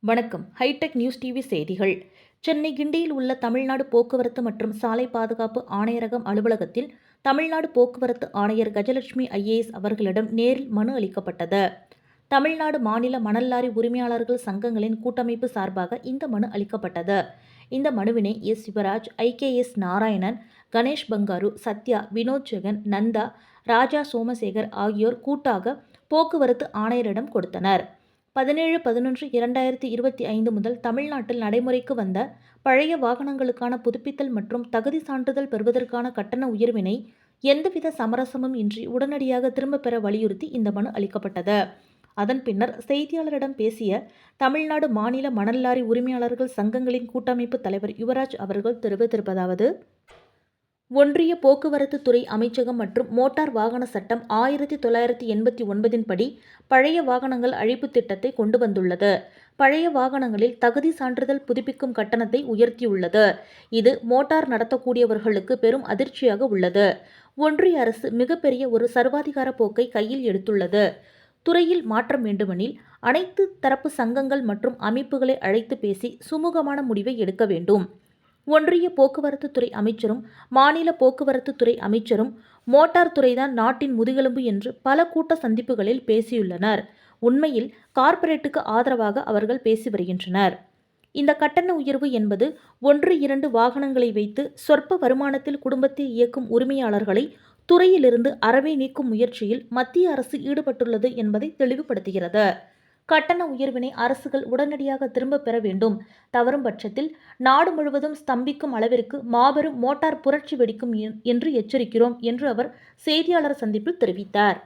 வணக்கம். Hitech news TV செய்திகள். சென்னை கிண்டியில் உள்ள தமிழ்நாடு போக்குவரத்து மற்றும் சாலை பாதுகாப்பு ஆணையரகம் அலுவலகத்தில் தமிழ்நாடு போக்குவரத்து ஆணையர் கஜலட்சுமி ஐஏஎஸ் அவர்களிடம் நேரில் மனு அளிக்கப்பட்டது. தமிழ்நாடு மாநில மணல் லாரி உரிமையாளர்கள் சங்கங்களின் கூட்டமைப்பு சார்பாக இந்த மனு அளிக்கப்பட்டது. இந்த மனுவினை எஸ். சிவராஜ் ஐகேஎஸ் நாராயணன் கணேஷ் பங்காரு சத்யா வினோத் ஜெகன் நந்தா ராஜா சோமசேகர் ஆகியோர் கூட்டாக போக்குவரத்து ஆணையரிடம் கொடுத்தனர். பதினேழு பதினொன்று இரண்டாயிரத்தி இருபத்தி ஐந்து முதல் தமிழ்நாட்டில் நடைமுறைக்கு வந்த பழைய வாகனங்களுக்கான புதுப்பித்தல் மற்றும் தகுதி சான்றிதழ் பெறுவதற்கான கட்டண உயர்வினை எந்தவித சமரசமும் இன்றி உடனடியாக திரும்பப் பெற வலியுறுத்தி இந்த மனு அளிக்கப்பட்டது. அதன் பின்னர் செய்தியாளரிடம் பேசிய தமிழ்நாடு மாநில மணல் லாரி உரிமையாளர்கள் சங்கங்களின் கூட்டமைப்பு தலைவர் யுவராஜ் அவர்கள் தெரிவித்திருப்பதாவது ஒன்றிய போக்குவரத்து துறை அமைச்சகம் மற்றும் மோட்டார் வாகன சட்டம் ஆயிரத்தி தொள்ளாயிரத்தி எண்பத்தி ஒன்பதின்படி பழைய வாகனங்கள் அழிப்பு திட்டத்தை கொண்டு வந்துள்ளது. பழைய வாகனங்களில் தகுதி சான்றிதழ் புதுப்பிக்கும் கட்டணத்தை உயர்த்தியுள்ளது. இது மோட்டார் நடத்தக்கூடியவர்களுக்கு பெரும் அதிர்ச்சியாக உள்ளது. ஒன்றிய அரசு மிகப்பெரிய ஒரு சர்வாதிகார போக்கை கையில் எடுத்துள்ளது. துறையில் மாற்றம் வேண்டுமெனில் அனைத்து தரப்பு சங்கங்கள் மற்றும் அமைப்புகளை அழைத்து பேசி சுமூகமான முடிவை எடுக்க வேண்டும். ஒன்றிய போக்குவரத்து துறை அமைச்சரும் மாநில போக்குவரத்து துறை அமைச்சரும் மோட்டார் துறைதான் நாட்டின் முதுகெலும்பு என்று பல கூட்ட சந்திப்புகளில் பேசியுள்ளனர். உண்மையில் கார்ப்பரேட்டுக்கு ஆதரவாக அவர்கள் பேசி வருகின்றனர். இந்த கட்டண உயர்வு என்பது ஒன்று இரண்டு வாகனங்களை வைத்து சொற்ப வருமானத்தில் குடும்பத்தை இயக்கும் உரிமையாளர்களை துறையிலிருந்து அறவே நீக்கும் முயற்சியில் மத்திய அரசு ஈடுபட்டுள்ளது என்பதை தெளிவுபடுத்துகிறது. கட்டண உயர்வினை அரசுகள் உடனடியாக திரும்பப் பெற வேண்டும். தவறும் பட்சத்தில் நாடு முழுவதும் ஸ்தம்பிக்கும் அளவிற்கு மாபெரும் மோட்டார் புரட்சி வெடிக்கும் என்று எச்சரிக்கிறோம் என்று அவர் செய்தியாளர் சந்திப்பில் தெரிவித்தார்.